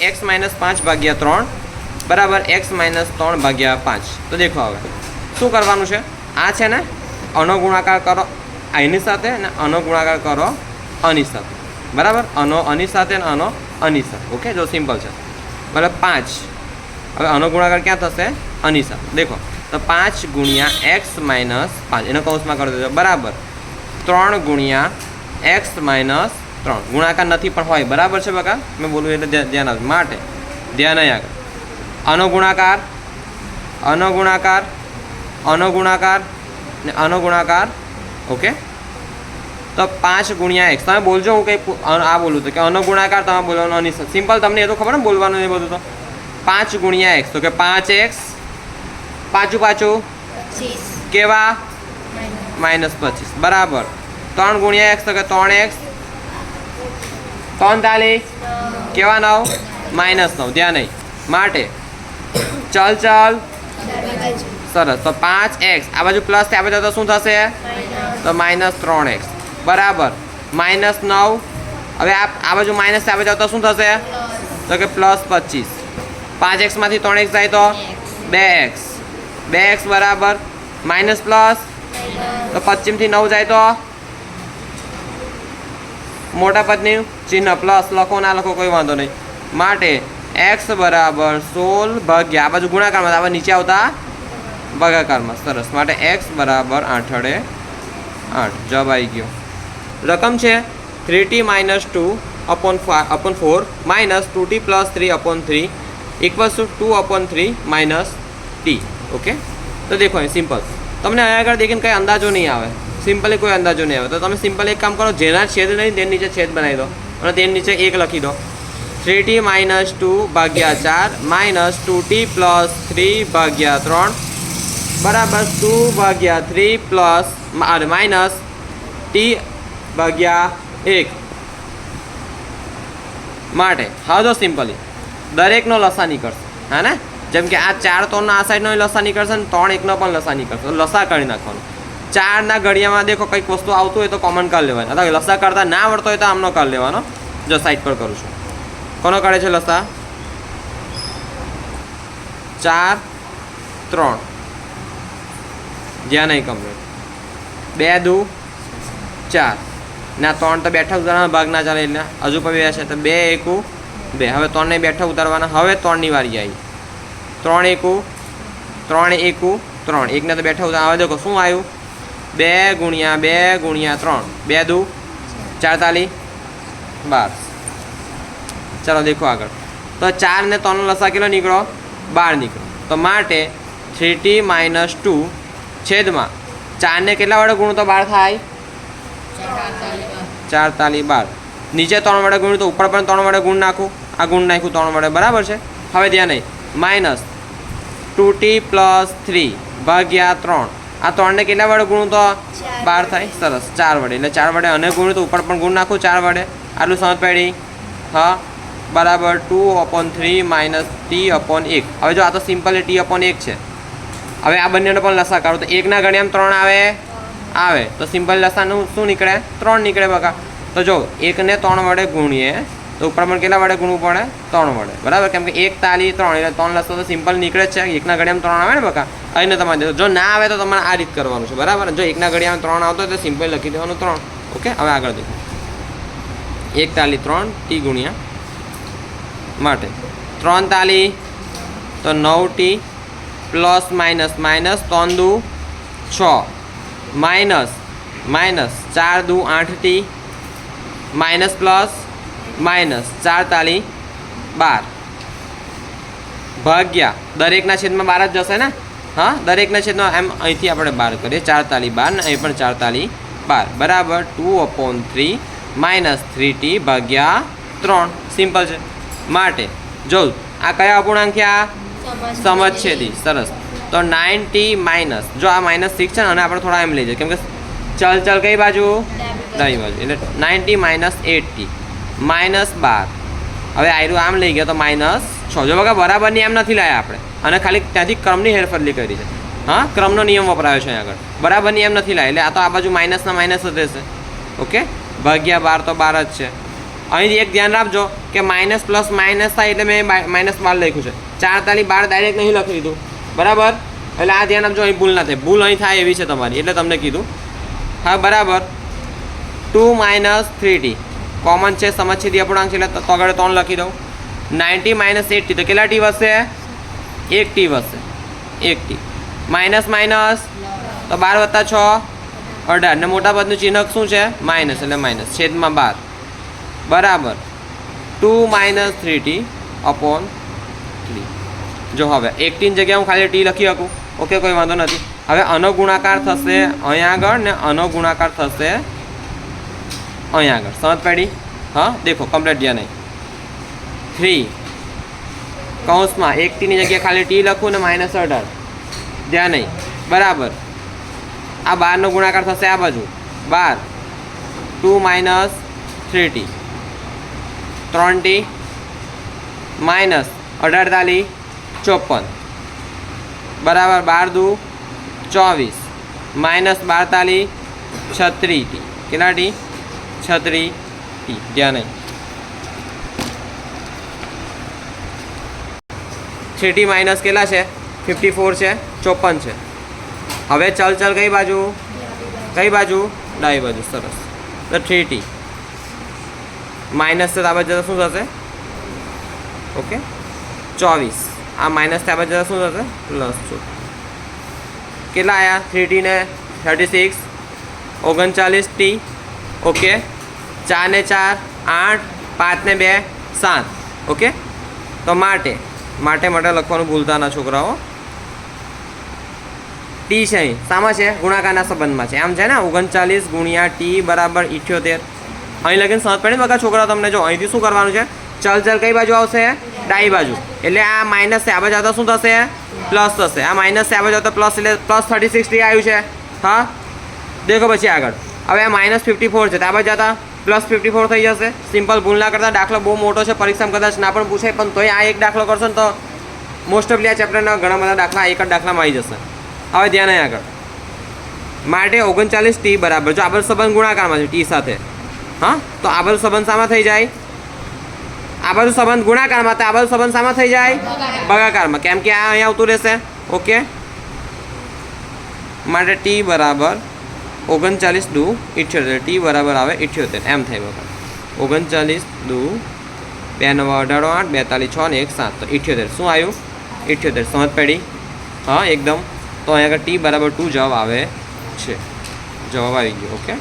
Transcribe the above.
X minus પાંચ ભાગ્યા ત્રણ બરાબર એક્સ માઇનસ ત્રણ ભાગ્યા પાંચ. તો દેખો હવે, શું કરવાનું છે? આ છે ને અનો ગુણાકાર કરો એની સાથે અને અનો ગુણાકાર કરો અની સાથે. બરાબર? અનો અની સાથે અને અનો અની સાથે. ઓકે? જો સિમ્પલ છે. બરાબર, પાંચ. હવે અનો ગુણાકાર ક્યાં થશે? અની સાથે. દેખો, તો પાંચ ગુણ્યા એક્સ માઇનસ પાંચ. એનો કૌંસમાં કરી દેજો. બરાબર. ત્રણ ગુણ્યા એક્સ માઇનસ ત્રણ. ગુણાકાર નથી પણ હોય. બરાબર છે બકા? મેં બોલું એટલે ધ્યાન આવે માટે. ધ્યાન અહીં આગળ. અનો ગુણાકાર અનો ગુણાકાર અનો ગુણાકાર ને અનો ગુણાકાર ઓકે તો પાંચ ગુણ્યા એક્સ તમે બોલજો હું કંઈ આ બોલું તો કે અનો ગુણાકાર તમે બોલવાનો અની સિમ્પલ તમને એ તો ખબર ને બોલવાનું એ બધું તો. પાંચ ગુણ્યા એક્સ તો કે પાંચ એક્સ પાછું પાછું કેવા? માઇનસ પચીસ. બરાબર. ત્રણ ગુણ્યા એક્સ તો કે ત્રણ એક્સ ત્રણ તાલી. કેવા નવ? માઇનસ નવ ધ્યાન નહીં. માટે. ચલ ચલ. સરસ. તો પાંચ એક્સ. આ બાજુ પ્લસ આ બાજુ તો શું થશે? તો માઇનસ ત્રણ એક્સ. બરાબર. માઇનસ નવ. હવે આ આ બાજુ માઇનસ આ બાજુ તો શું થશે? તો કે પ્લસ પચીસ. પાંચ એક્સમાંથી ત્રણ એક્સ જાય તો? બે એક્સ. બે એક્સ. બરાબર. Minus plus. તો પશ્ચિમથી નવ જાય તો? મોટા પદની ચિહ્ન પ્લસ લખો ના લખો, કોઈ વાંધો નહીં. માટે એક્સ બરાબર સોળ ભાગ્યા, આ બાજુ ગુણાકારમાં આ નીચે આવતા ભાગાકારમાં. સરસ. માટે એક્સ બરાબર આઠડે આઠ. જવાબ આવી ગયો. રકમ છે three t minus two upon upon four minus two t plus three upon three equals two two upon three minus t okay તો દેખો સિમ્પલ તમને અહીંયા આગળ દેખીને કંઈ અંદાજો નહીં આવે. સિમ્પલી કોઈ અંદાજો નહીં આવે. તો તમે સિમ્પલ એક કામ કરો, જેના છેદ નહીં, તેની નીચે છેદ બનાવી દો અને તેની નીચે એક લખી દો. થ્રી ટી માઇનસ ટુ ભાગ્યા ચાર, minus two t plus three ભાગ્યા ત્રણ, બરાબર ટુ ભાગ્યા થ્રી પ્લસ માઇનસ ટી ભાગ્યા એક. માટે હા જો સિમ્પલી, દરેકનો લસા નીકળશે હા ને? જેમ કે આ ચાર ત્રણનો આ સાઈડનો લસા નીકળશે ને ત્રણ એકનો પણ લસા નીકળશે લસા કરી નાખવાનો. ચારના ઘડિયામાં દેખો કંઈક વસ્તુ આવતું હોય તો કોમન કરી લેવાનું. અથવા લસા કરતા ના આવડતો હોય તો આમનો કરી લેવાનો. જો સાઈડ પર કરું છું. કોનો કાઢે છે લસા? ચાર, ત્રણ. જ્યાં નહીં કમ્પ્લીટ બે, દુ, ચાર. ના, ત્રણ તો બેઠા ઉતારવાના, ભાગ ના ચાલે એટલે. હજુ પણ બે છે, તો બે એકુ, બે. હવે ત્રણને બેઠા ઉતારવાના. હવે ત્રણની વારી આવી. ત્રણ એકુ ત્રણ એકુ, ત્રણ. એકને તો બેઠા ઉતાર હવે દેખો શું આવ્યું? બે ગુણ્યા બે ગુણ્યા ત્રણ. બે દુ. ચાર તાલી બાર. ચાલો દેખો આગળ. તો ચાર ને ત્રણનો લસા કેટલો નીકળો? બાર નીકળો. તો માટે થ્રી ટી માઇનસ ટુ છેદમાં ચારને કેટલા વડે ગુણો તો બાર થાય? ચાર તાલી બાર. નીચે ત્રણ વડે ગુણ્યું તો ઉપર પણ ત્રણ વડે ગુણ નાખું. આ ગુણ નાખ્યું ત્રણ વડે. બરાબર છે? હવે ધ્યાન નહીં minus two t plus three ભાગ્યા ત્રણ. આ ત્રણને કેટલા વડે ગુણું તો. બાર થાય. સરસ. ચાર વડે. એટલે ચાર વડે અને ગુણ્યું તો ઉપર પણ ગુણ નાખું ચાર વડે. આટલું સમજ પડી હા બરાબર two upon three minus t upon એક. હવે જો આ તો સિમ્પલ ટી અપોન એક છે. હવે આ બંનેનો પણ લસા કાઢો. તો એકના ગણ્યામાં ત્રણ આવે? આવે. તો સિમ્પલ લસાનું શું નીકળે? ત્રણ નીકળે બકા. તો જો એકને ત્રણ વડે ગુણીએ તો ઉપર પણ કેટલા વડે ગુણવું પડે? ત્રણ વડે. બરાબર? કેમ કે એક તાલી ત્રણ. એટલે ત્રણ લસો તો સિમ્પલ નીકળે જ છે. એકના ઘડિયામાં ત્રણ આવે ને બકા. અહીંને તમારે. જો ના આવે તો તમારે આ રીત કરવાનું છે. બરાબર? જો એકના ઘડિયામાં ત્રણ આવતો તો સિમ્પલ લખી દેવાનું ત્રણ. ઓકે? હવે આગળ દેખો. એક તાલી ત્રણ, ટી ગુણ્યા માટે. ત્રણ તાલી, તો નવ ટી પ્લસ માઇનસ માઇનસ ત્રણ દુ છ. માઇનસ માઇનસ ચાર દુ આઠ ટી. માઇનસ પ્લસ માઇનસ ચાર તાલી બાર. ભાગ્યા. દરેકના છેદમાં બાર જ જશે ને? હા, દરેકના છેદનો એમ અહીંથી આપણે બાર કરીએ. ચાર તાલી બાર ને અહીં પણ ચાર તાલી બાર. બરાબર two upon three minus three t ભાગ્યા ત્રણ. સિમ્પલ છે. માટે જો આ કયા અપૂર્ણાંક છે આ? સમજ છે સરસ. તો નાઇન્ટી માઇનસ જો આ માઇનસ સિક્સ છે ને, અને આપણે થોડા એમ લઈ જઈએ. કેમ કે ચલ ચલ કઈ બાજુ? ડાબી બાજુ. એટલે નાઇન્ટી માઇનસ એટી માઇનસ બાર. હવે આયરું આમ લઈ ગયો તો માઇનસ છ જો બગા બરાબરની એમ નથી લાયા આપણે. અને ખાલી ત્યાંથી ક્રમની હેરફરલી કરી છે. હા, ક્રમનો નિયમ વપરાયો છે આગળ. બરાબરની એમ નથી લાયા. એટલે આ તો આ બાજુ માઇનસના માઇનસ જ રહેશે. ઓકે? ભાગ્યા બાર તો બાર જ છે. અહીં એક ધ્યાન રાખજો કે માઇનસ પ્લસ માઇનસ થાય એટલે મેં માઇનસ બાર લખ્યું છે. ચાર તાલી બાર ડાયરેક્ટ નહીં લખી દીધું. બરાબર? એટલે આ ધ્યાન આપજો, અહીં ભૂલ ના થાય. ભૂલ અહીં થાય એવી છે તમારી. એટલે તમને કીધું. હા, બરાબર. Two minus three t common છે સમજછેદી અપૂર્ણાંક છે, એટલે તો આગળ ત્રણ લખી દઉં. નાઇન્ટી માઇનસ એટી તો કેટલા ટી વધશે એક ટી વધશે એક ટી માઇનસ માઇનસ તો બાર વત્તા છ અઢાર ને મોટા પદનું ચિહ્નક શું છે માઇનસ એટલે માઇનસ છેદમાં બાર બરાબર two minus three t upon three જો હવે એકટીની જગ્યાએ હું ખાલી ટી લખી શકું ઓકે કોઈ વાંધો નથી હવે આનો ગુણાકાર થશે અહીંયા આગળ ને આનો ગુણાકાર થશે અહીંયા આગળ સમજ પડી હા દેખો કમ્પ્લેટ જ્યાં નહીં થ્રી કૌંસમાં એક ટીની જગ્યાએ ખાલી ટી લખું ને માઇનસ અઢાર. ધ્યાન નહીં. બરાબર. આ બારનો ગુણાકાર થશે આ બાજુ. બાર. ટુ માઇનસ થ્રી ટી ત્રણ ટી માઇનસ અઢાર તાલી ચોપન. બરાબર. બાર દુ ચોવીસ. માઇનસ બાર તાલી છત્રી ટી કેટલા ટી છત્રી ટી ધ્યાન નહીં. થ્રી ટી માઇનસ કેટલા છે? ફિફ્ટી ફોર છે, ચોપન છે. હવે ચલ ચલ કઈ બાજુ? કઈ બાજુ? ડાબી બાજુ, સરસ. તો થ્રીટી. માઇનસ છે બાજુ જતા શું થશે? ઓકે. ચોવીસ. આ માઇનસ બાજુ જતા શું થશે? પ્લસ ચો કેટલા આવ્યા થ્રીટી ને થર્ટી સિક્સ. ઓગણચાલીસ ટી. ઓકે. ચાર ને ચાર, આઠ, પાંચ ને બે, સાત. ઓકે? તો માટે માટે માટે લખવાનું ભૂલતા ના છોકરાઓ. ટી છે અહીં. શામાં છે? ગુણાકારના સંબંધમાં છે. આમ છે ને? ઓગણચાલીસ ગુણ્યા ટી બરાબર ઇઠ્યોતેર. અહીં લગીને સમજ પડે બકા છોકરાઓ, તમને જો અહીંથી શું કરવાનું છે? ચલ ચલ કઈ બાજુ આવશે? ડાઈ બાજુ. એટલે આ માઇનસ છે. આ બાજુ આવતા શું થશે? પ્લસ થશે. આ માઇનસ છે. આ બાજુ આવતા પ્લસ એટલે પ્લસ થર્ટી સિક્સ આવ્યું છે. હા? દેખો પછી આગળ. હવે આ માઇનસ ફિફ્ટી ફોર છે. તો આ બાજુ જતા પ્લસ ફિફ્ટી ફોર થઈ જશે. સિમ્પલ ભૂલ ના કરતા દાખલો બહુ મોટો છે પરીક્ષામાં કદાચ ના પણ પૂછે પણ તોય આ એક દાખલો કરશો ને તો મોસ્ટ ઓફલી આ ચેપ્ટરના ઘણા બધા દાખલા એક જ દાખલામાં આવી જશે. હવે ધ્યાન અહીં આગળ. માટે ઓગણચાલીસ ટી બરાબર. જો આબલ સંબંધ ગુણાકારમાં છે, ટી સાથે. હા? તો આબલ સંબંધ સામાં થઈ જાય? આબલ સંબંધ ગુણાકારમાં, તો આબલ સંબંધ સામાં થઈ જાય? બગાકારમાં. કેમ કે આ અહીંયા આવતું રહેશે? ઓકે. માટે ટી બરાબર. ઓગણચાલીસ દુ ઇઠ્યોતેર, ટી બરાબર આવે ઇઠ્યોતેર, એમ થાય વખત ઓગણચાલીસ દુ બે નવા અઢારો આઠ, બેતાલીસ છ ને એક સાત. તો ઇઠ્યોતેર, શું આવ્યું? ઇઠ્યોતેર, સમજ પડી? હા, એકદમ. તો અહીંયા આગળ ટી બરાબર ટુ જવાબ આવે છે. જવાબ આવી ગયો, ઓકે?